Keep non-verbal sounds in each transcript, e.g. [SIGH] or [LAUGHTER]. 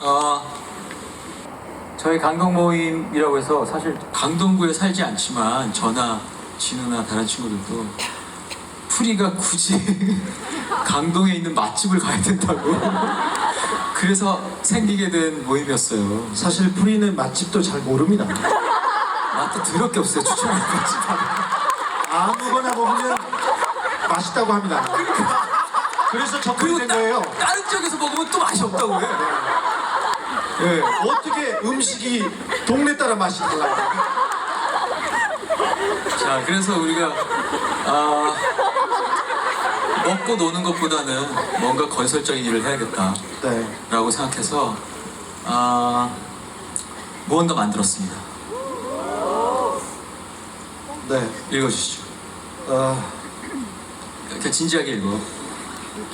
어, 저희 강동 모임이라고 해서 사실 강동구에 살지 않지만 저나 진우나 다른 친구들도 프리가 굳이 [LAUGHS] 강동에 있는 맛집을 가야 된다고 [LAUGHS] 그래서 생기게 된 모임이었어요. 사실 프리는 맛집도 잘 모릅니다. 맛도 더럽게 없어요. 추천할 맛집. 아무거나 먹으면 맛있다고 합니다. 그래서 접근이 된 거예요. 다른 지역에서 먹으면 또 맛이 없다고 해. 예, 어떻게 음식이 동네 따라 맛이 달라요? 자, 그래서 우리가 아, 먹고 노는 것보다는 뭔가 건설적인 일을 해야겠다라고 네. 생각해서 아, 무언가 만들었습니다. 네. 읽어주시죠. 어, 이렇게 진지하게 읽어.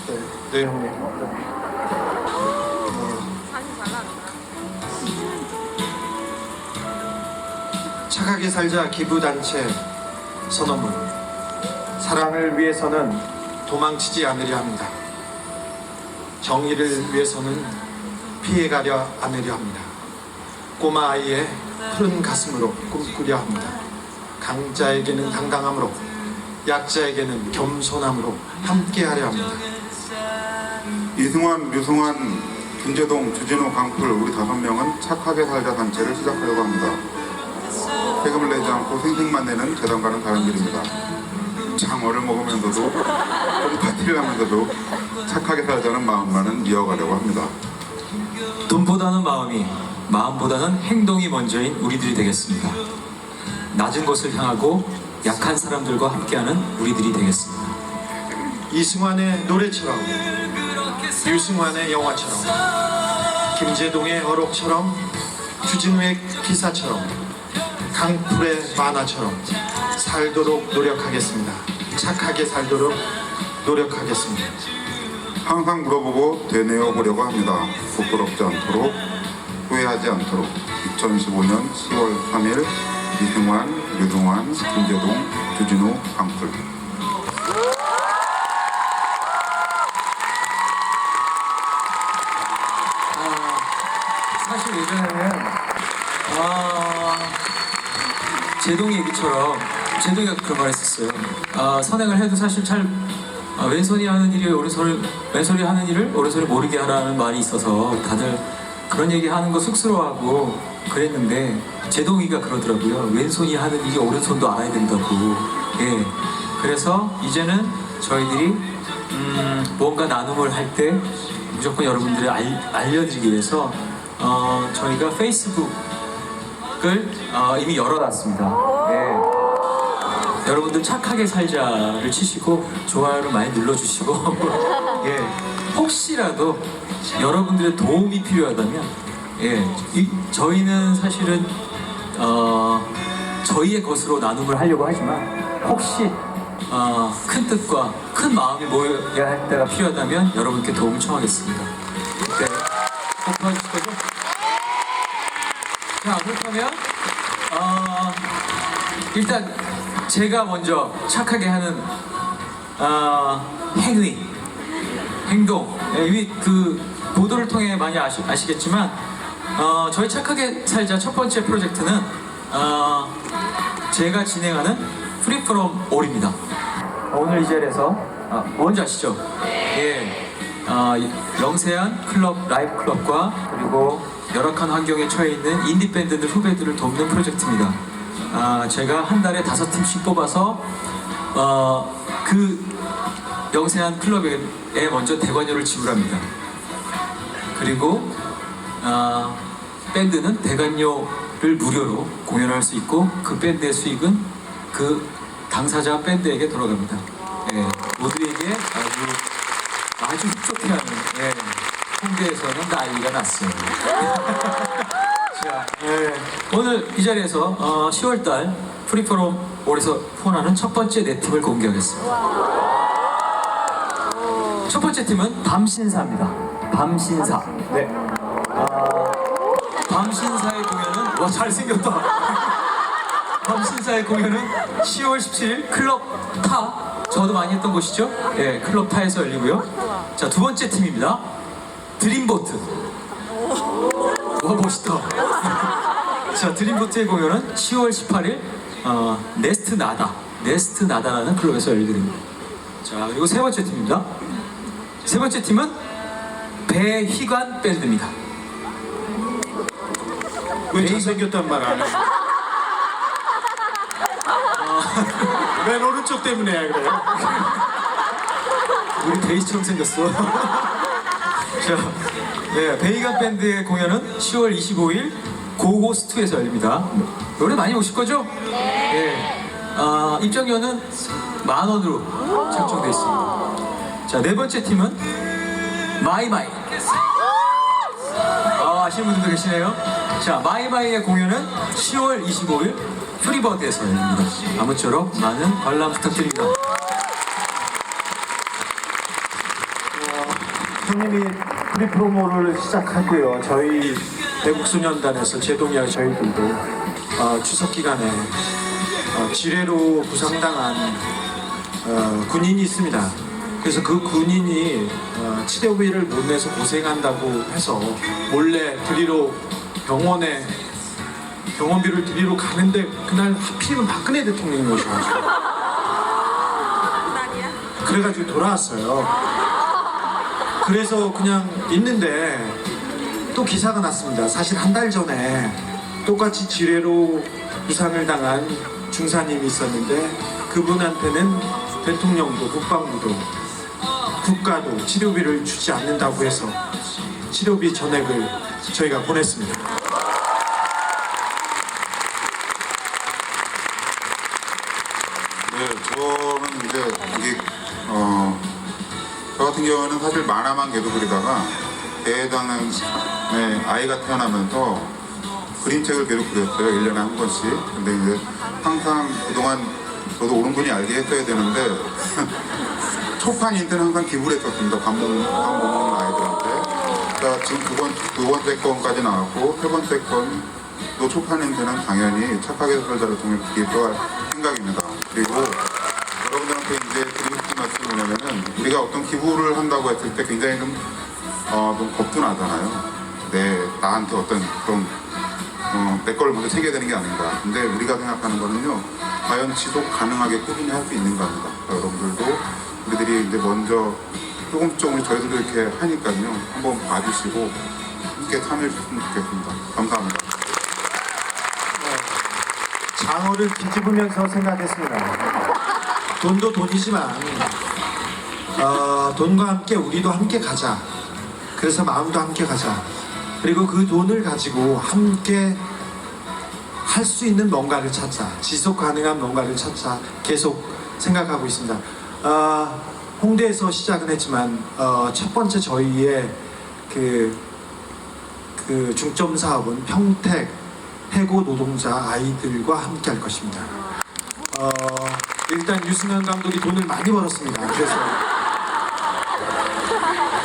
네. 네, 형님. 착하게 살자 기부단체 선언문. 사랑을 위해서는 도망치지 않으려 합니다. 정의를 위해서는 피해가려 않으려 합니다. 꼬마 아이의 푸른 가슴으로 꿈꾸려 합니다. 강자에게는 당당함으로, 약자에게는 겸손함으로 함께하려 합니다. 이승환, 류승환, 김재동, 주진우, 강풀 우리 다섯 명은 착하게 살자 단체를 시작하려고 합니다. 세금을 내지 않고 생색만 내는 재단과는 다른 길입니다. 장어를 먹으면서도 좀 파티를 하면서도 착하게 살자는 마음만은 이어가려고 합니다. 돈보다는 마음이, 마음보다는 행동이 먼저인 우리들이 되겠습니다. 낮은 곳을 향하고 약한 사람들과 함께하는 우리들이 되겠습니다. 이승환의 노래처럼, 유승환의 영화처럼, 김재동의 어록처럼, 주진우의 기사처럼, 강풀의 만화처럼 살도록 노력하겠습니다. 착하게 살도록 노력하겠습니다. 항상 물어보고 되뇌어 보려고 합니다. 부끄럽지 않도록 후회하지 않도록 2015년 10월 3일 이승환, 류승환, 김재동, 주진우, 강풀 아, 사실 예전에는 아, 제동이 얘기처럼 제동이가 그런 말 했었어요. 아, 선행을 해도 사실 잘 아, 왼손이 하는 일이 오른손을 왼손이 하는 일을 오른손이 모르게 하라는 말이 있어서 다들 그런 얘기 하는 거 쑥스러워하고 그랬는데 제동이가 그러더라고요. 왼손이 하는 일이 오른손도 알아야 된다고. 예. 그래서 이제는 저희들이 음, 뭔가 나눔을 할 때 무조건 여러분들을 알, 알려드리기 위해서 어, 저희가 페이스북 을 어, 이미 열어놨습니다. 예. 여러분들 착하게 살자를 치시고 좋아요를 많이 눌러주시고 [LAUGHS] 예. 혹시라도 여러분들의 도움이 필요하다면 예. 이- 저희는 사실은 어, 저희의 것으로 나눔을 하려고 하지만 혹시 어, 큰 뜻과 큰 마음이 모여야 할 때가 필요하다면 여러분께 도움을 청하겠습니다. 네. 꼭 도와주실? 자, 그렇다면 어, 일단 제가 먼저 착하게 하는 어, 행위, 행동 예, 그 보도를 통해 많이 아시, 아시겠지만 어, 저희 착하게 살자 첫 번째 프로젝트는 어, 제가 진행하는 프리프롬 올입니다. 오늘 이 자리에서 아, 뭔지 아시죠? 예, 어, 영세한 클럽 라이브 클럽과 그리고 열악한 환경에 처해 있는 인디 밴드들 후배들을 돕는 프로젝트입니다. 아, 제가 한 달에 다섯 팀씩 뽑아서 어, 그 영세한 클럽에 먼저 대관료를 지불합니다. 그리고 아, 밴드는 대관료를 무료로 공연할 수 있고 그 밴드의 수익은 그 당사자 밴드에게 돌아갑니다. 예, 모두에게 아주 아주 흡족해하 는 예, 홍대에서는 난리가 났어요. 자, 예, 오늘 이 자리에서 어, 10월달 프리포럼 올에서 후원하는 첫 번째 네 팀을 공개하겠습니다. 첫 번째 팀은 밤신사입니다. 밤신사. 네. 아, 밤신사의 공연은 와 잘생겼다. [LAUGHS] 밤신사의 공연은 10월 17일 클럽 타. 저도 많이 했던 곳이죠. 예, 클럽 타에서 열리고요. 자, 두 번째 팀입니다. 드림보트. 와 멋있다. 자 드림보트의 공연은 10월 18일 어, 네스트 나다 네스트 나다라는 클럽에서 열리게 됩니다. 자 그리고 세 번째 팀입니다. 세 번째 팀은 배희관 밴드입니다. 왜 잘생겼단 말 안 해? 맨 오른쪽 때문에 그래요? 우리 베이스 처럼 생겼어. 자, 네, 베이간 밴드의 공연은 10월 25일 고고스투에서 열립니다. 노래 많이 오실 거죠? 네. 아, 입장료는 만 원으로 책정돼 있습니다. 자, 네 번째 팀은 마이마이. 아, 아시는 분들도 계시네요. 자, 마이마이의 공연은 10월 25일 프리버드에서 열립니다. 아무쪼록 많은 관람 부탁드립니다. 형님이 프리 프로모를 시작하고요. 저희 대국소년단에서 제동이와 저희들도 어, 추석 기간에 어, 지뢰로 부상당한 어, 군인이 있습니다. 그래서 그 군인이 어, 치료비를 못 내서 고생한다고 해서 몰래 드리러 병원에 병원비를 드리러 가는데 그날 하필이면 박근혜 대통령이 오셔가지고 그래가지고 돌아왔어요. 그래서 그냥 있는데 또 기사가 났습니다. 사실 한 달 전에 똑같이 지뢰로 부상을 당한 중사님이 있었는데 그분한테는 대통령도 국방부도 국가도 치료비를 주지 않는다고 해서 치료비 전액을 저희가 보냈습니다. 만화만 계속 그리다가 대장의 아이가 태어나면서 그림책을 계속 그렸어요. 1년에 한 번씩. 근데 이제 항상 그동안 저도 옳은 분이 알게 했어야 되는데 [LAUGHS] 초판 인트는 항상 기부를 했었습니다. 밥 먹는, 밥 먹는 아이들한테. 그러니까 지금 두, 번, 두 번째 건까지 나왔고 세 번째 건또 초판 인트는 당연히 착하게 살자를 통해 기부할 생각입니다. 그리고 여러분들한테 이제 말씀이 뭐냐면은 우리가 어떤 기부를 한다고 했을 때 굉장히 좀, 어, 좀 겁도 나잖아요. 내, 나한테 어떤 그런 어, 내 거를 먼저 챙겨야 되는 게 아닌가. 근데 우리가 생각하는 거는요, 과연 지속 가능하게 꾸준히 할 수 있는가 합니다. 그러니까 여러분들도 우리들이 이제 먼저 조금 조금 저희들도 이렇게 하니까요, 한번 봐주시고 함께 참여해 주셨으면 좋겠습니다. 감사합니다. 장어를 뒤집으면서 생각했습니다. 돈도 돈이지만 어, 돈과 함께 우리도 함께 가자. 그래서 마음도 함께 가자. 그리고 그 돈을 가지고 함께 할 수 있는 뭔가를 찾자. 지속 가능한 뭔가를 찾자. 계속 생각하고 있습니다. 어, 홍대에서 시작은 했지만 어, 첫 번째 저희의 그, 그 중점 사업은 평택 해고 노동자 아이들과 함께 할 것입니다. 어, 일단 유승환 감독이 돈을 많이 벌었습니다. 그래서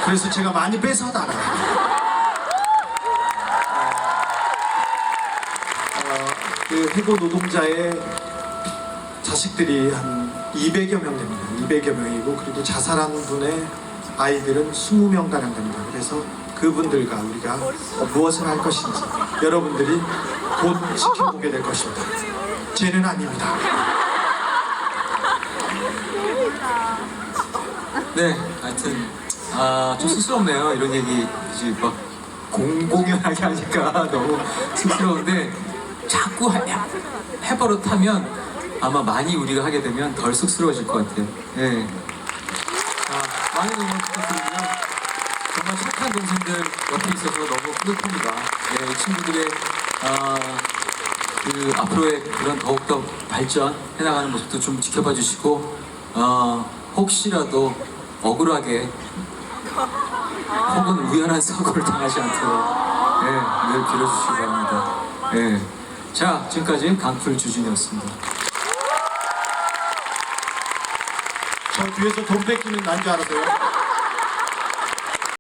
그래서 제가 많이 뺏어 달아요. 어, 그 해고 노동자의 자식들이 한 200여 명 됩니다. 200여 명이고 그리고 자살하는 분의 아이들은 20명 가량 됩니다. 그래서 그분들과 우리가 무엇을 할 것인지 여러분들이 곧 지켜보게 될 것입니다. 죄는 아닙니다. 네, 하여튼 아, 좀 쑥스럽네요. 이런 얘기 이제 막 공공연하게 하니까 너무 쑥스러운데 자꾸 해, 해버릇하면 아마 많이 우리가 하게 되면 덜 쑥스러워질 것 같아요. 네. 자, 많은 응원 부탁드리고요. 정말 착한 동생들 옆에 있어서 너무 뿌듯합니다. 네, 이 친구들의 아, 그 앞으로의 그런 더욱더 발전 해나가는 모습도 좀 지켜봐 주시고 어, 혹시라도 억울하게 혹은 우연한 사고를 당하지 않도록 네, 늘 빌어주시기 바랍니다. 네. 자, 지금까지 강풀 주진이었습니다. 저 뒤에서 돈 뺏기는 난 줄 알았어요.